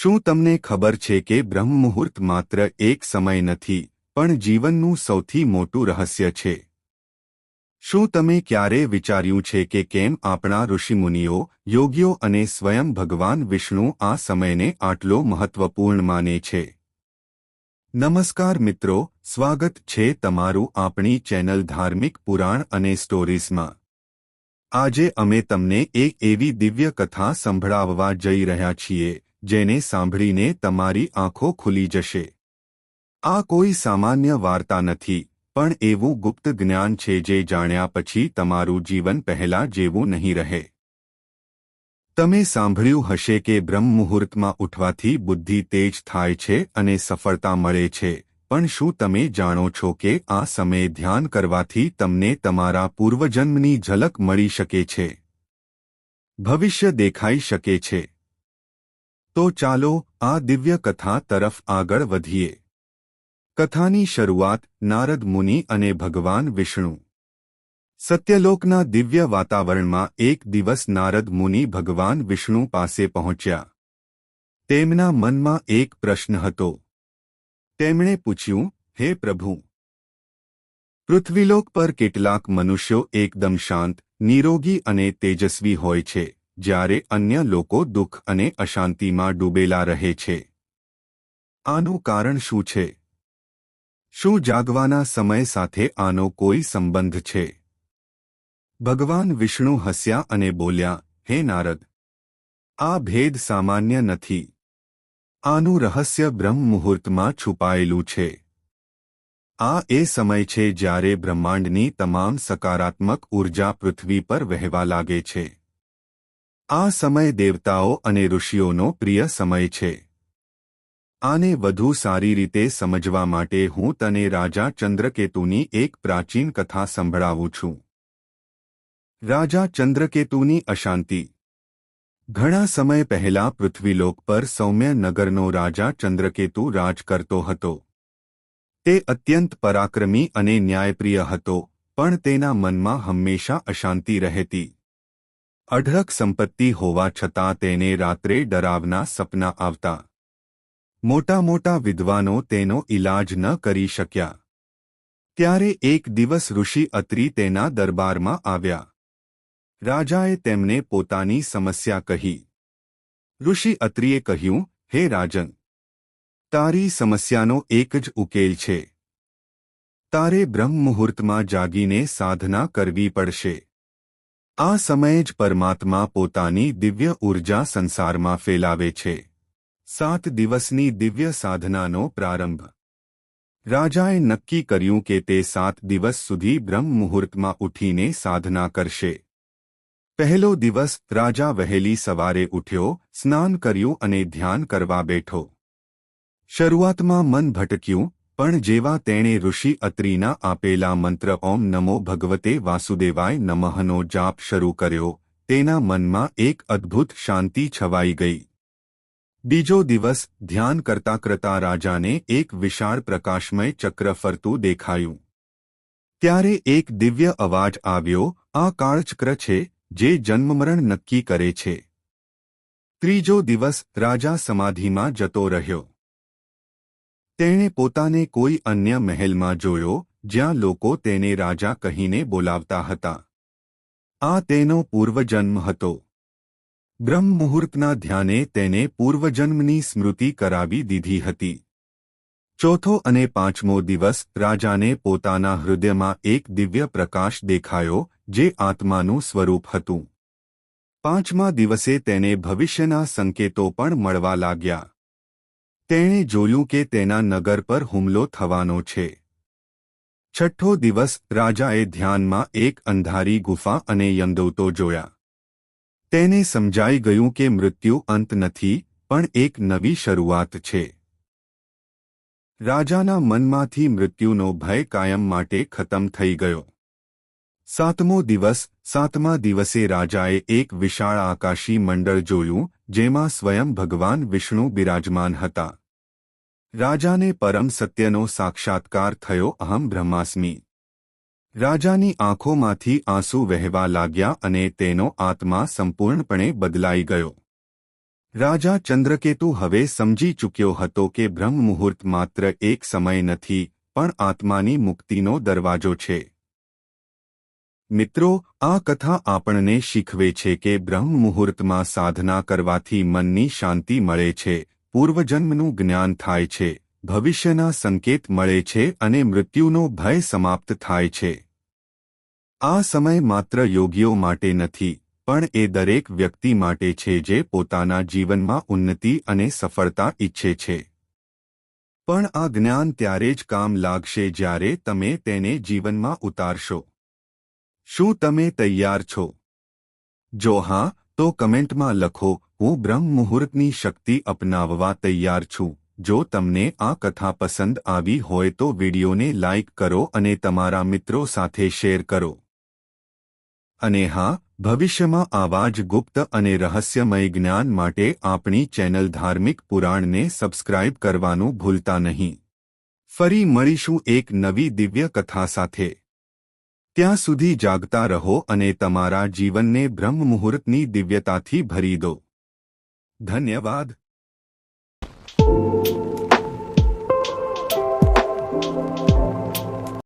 શું તમને ખબર છે કે બ્રહ્મ મુહૂર્ત માત્ર એક સમય નથી, પણ જીવનનું સૌથી મોટું રહસ્ય છે? શું તમે ક્યારે વિચાર્યું છે કે કેમ આપણા ઋષિમુનિઓ, યોગીઓ અને સ્વયં ભગવાન વિષ્ણુ આ સમયને આટલો મહત્વપૂર્ણ માને છે? નમસ્કાર મિત્રો, સ્વાગત છે તમારું આપણી ચેનલ ધાર્મિક પુરાણ અને સ્ટોરીઝમાં. આજે અમે તમને એક એવી દિવ્ય કથા સંભળાવવા જઈ રહ્યા છીએ જેને સાંભળીને તમારી આંખો ખુલી જશે. આ કોઈ સામાન્ય વાર્તા નથી, પણ એવું ગુપ્ત જ્ઞાન છે જે જાણ્યા પછી તમારું જીવન પહેલા જેવું નહીં રહે. તમે સાંભળ્યું હશે કે બ્રહ્મ મુહૂર્તમાં ઉઠવાથી બુદ્ધિ તેજ થાય છે અને સફળતા મળે છે, પણ શું તમે જાણો છો કે આ સમયે ધ્યાન કરવાથી તમને તમારા પૂર્વજન્મની ઝલક મળી શકે છે? ભવિષ્ય દેખાઈ શકે છે. તો ચાલો આ દિવ્ય કથા તરફ આગળ વધીએ. કથાની શરૂઆત નારદ મુનિ અને ભગવાન વિષ્ણુ. સત્યલોકના દિવ્ય વાતાવરણમાં એક દિવસ નારદ મુનિ ભગવાન વિષ્ણુ પાસે પહોંચ્યા. તેમના મનમાં એક પ્રશ્ન હતો. તેમણે પૂછ્યું, હે પ્રભુ, પૃથ્વીલોક પર કેટલાક મનુષ્યો એકદમ શાંત, નિરોગી અને તેજસ્વી હોય છે. જ્યારે અન્ય લોકો દુઃખ અને અશાંતિમાં ડૂબેલા રહે છે. આનું કારણ શું છે? શું જાગવાના સમય સાથે આનો કોઈ સંબંધ છે? ભગવાન વિષ્ણુ હસ્યા અને બોલ્યા, હે નારદ, આ ભેદ સામાન્ય નથી. આનું રહસ્ય બ્રહ્મ મુહૂર્તમાં છુપાયેલું છે. આ એ સમય છે જ્યારે બ્રહ્માંડની તમામ સકારાત્મક ઊર્જા પૃથ્વી પર વહેવા લાગે છે. આ સમય દેવતાઓ અને ઋષિઓનો પ્રિય સમય છે. આને વધુ સારી રીતે સમજવા માટે હું તને રાજા ચંદ્રકેતુની એક પ્રાચીન કથા સંભળાવું છું. રાજા ચંદ્રકેતુની અશાંતિ. ઘણા સમય પહેલા પૃથ્વીલોક પર સૌમ્ય નગરનો રાજા ચંદ્રકેતુ રાજ કરતો હતો. તે અત્યંત પરાક્રમી અને ન્યાયપ્રિય હતો, પણ તેના મનમાં હંમેશા અશાંતિ રહેતી. અઢળક સંપત્તિ હોવા છતાં તેને રાત્રે ડરાવના સપના આવતા. મોટા મોટા વિદ્વાનો તેનો ઇલાજ ન કરી શક્યા. ત્યારે એક દિવસ ઋષિ અત્રી તેના દરબારમાં આવ્યા. રાજાએ તેમને પોતાની સમસ્યા કહી. ઋષિ અત્રિએ કહ્યું, હે રાજન, તારી સમસ્યાનો એક જ ઉકેલ છે. તારે બ્રહ્મ મુહૂર્તમાં જાગીને સાધના કરવી પડશે. આ સમયે જ પરમાત્મા પોતાની દિવ્ય ઊર્જા સંસારમાં ફેલાવે છે. સાત દિવસની દિવ્ય સાધનાનો પ્રારંભ. રાજાએ નક્કી કર્યું કે તે સાત દિવસ સુધી બ્રહ્મ મુહૂર્તમાં ઉઠીને સાધના કરશે. પહેલો દિવસ રાજા વહેલી સવારે ઉઠ્યો, સ્નાન કર્યું અને ધ્યાન કરવા બેઠો. શરૂઆતમાં મન ભટક્યું પણ જેવા તેણે ઋષિ અત્રિના આપેલા મંત્ર ઓમ નમો ભગવતે વાસુદેવાય નમઃનો જાપ શરૂ કર્યો, તેના મનમાં એક અદ્ભુત શાંતિ છવાઈ ગઈ. બીજો દિવસ ધ્યાન કરતા કરતા રાજાને એક વિશાળ પ્રકાશમય ચક્ર ફરતું દેખાયું. ત્યારે એક દિવ્ય અવાજ આવ્યો, આ કાળચક્ર છે, જે જન્મમરણ નક્કી કરે છે. ત્રીજો દિવસ રાજા સમાધિમાં જતો રહ્યો. તેણે પોતાને કોઈ અન્ય મહેલમાં જોયો જ્યાં લોકો તેને રાજા કહીને બોલાવતા હતા. આ તેનો પૂર્વજન્મ હતો. બ્રહ્મ મુહૂર્તના ધ્યાને તેને પૂર્વજન્મની સ્મૃતિ કરાવી દીધી હતી. ચોથો અને પાંચમો દિવસ રાજાને પોતાના હૃદયમાં એક દિવ્ય પ્રકાશ દેખાયો જે આત્માનું સ્વરૂપ હતું. પાંચમા દિવસે તેને ભવિષ્યના સંકેતો પણ મળવા લાગ્યા. તેણે જોયું કે તેના નગર પર હુમલો થવાનો છે. છઠ્ઠો દિવસ રાજાએ ધ્યાનમાં એક અંધારી ગુફા અને યંદવતો જોયા. તેને સમજાઈ ગયું કે મૃત્યુ અંત નથી, પણ એક નવી શરૂઆત છે. રાજાના મનમાંથી મૃત્યુનો ભય કાયમ માટે ખતમ થઈ ગયો. સાતમો દિવસ, સાતમા દિવસે રાજાએ એક વિશાળ આકાશી મંડળ જોયું જેમાં સ્વયં ભગવાન વિષ્ણુ બિરાજમાન હતા. રાજાને પરમ સત્યનો સાક્ષાત્કાર થયો અહમ બ્રહ્માસ્મી. રાજાની આંખોમાંથી આંસુ વહેવા લાગ્યા અને તેનો આત્મા સંપૂર્ણપણે બદલાઈ ગયો. રાજા ચંદ્રકેતુ હવે સમજી ચૂક્યો હતો કે બ્રહ્મ મુહૂર્ત માત્ર એક સમય નથી, પણ આત્માની મુક્તિનો દરવાજો છે. મિત્રો, આ કથા આપણને શીખવે છે કે બ્રહ્મ મુહૂર્તમાં સાધના કરવાથી મનની શાંતિ મળે છે, પૂર્વજન્મનું જ્ઞાન થાય છે, ભવિષ્યના સંકેત મળે છે અને મૃત્યુનો ભય સમાપ્ત થાય છે. આ સમય માત્ર યોગીઓ માટે નથી, પણ એ દરેક વ્યક્તિ માટે છે જે પોતાના જીવનમાં ઉન્નતિ અને સફળતા ઈચ્છે છે. પણ આ જ્ઞાન ત્યારે જ કામ લાગશે જ્યારે તમે તેને જીવનમાં ઉતારશો. શું તમે તૈયાર છો? જો હા, તો કમેન્ટમાં લખો, હું બ્રહ્મ મુહૂર્તની શક્તિ અપનાવવા તૈયાર છું. જો તમને આ કથા પસંદ આવી હોય તો વિડીયોને લાઇક કરો અને તમારા મિત્રો સાથે શેર કરો. અને હા, ભવિષ્યમાં આવા જ ગુપ્ત અને રહસ્યમય જ્ઞાન માટે આપણી ચેનલ ધાર્મિક પુરાણને સબસ્ક્રાઇબ કરવાનું ભૂલતા નહીં. ફરી મળીશું એક નવી દિવ્ય કથા સાથે. ત્યાં સુધી જાગતા રહો અને તમારા જીવનને બ્રહ્મ મુહૂર્તની દિવ્યતાથી ભરી દો. ધન્યવાદ.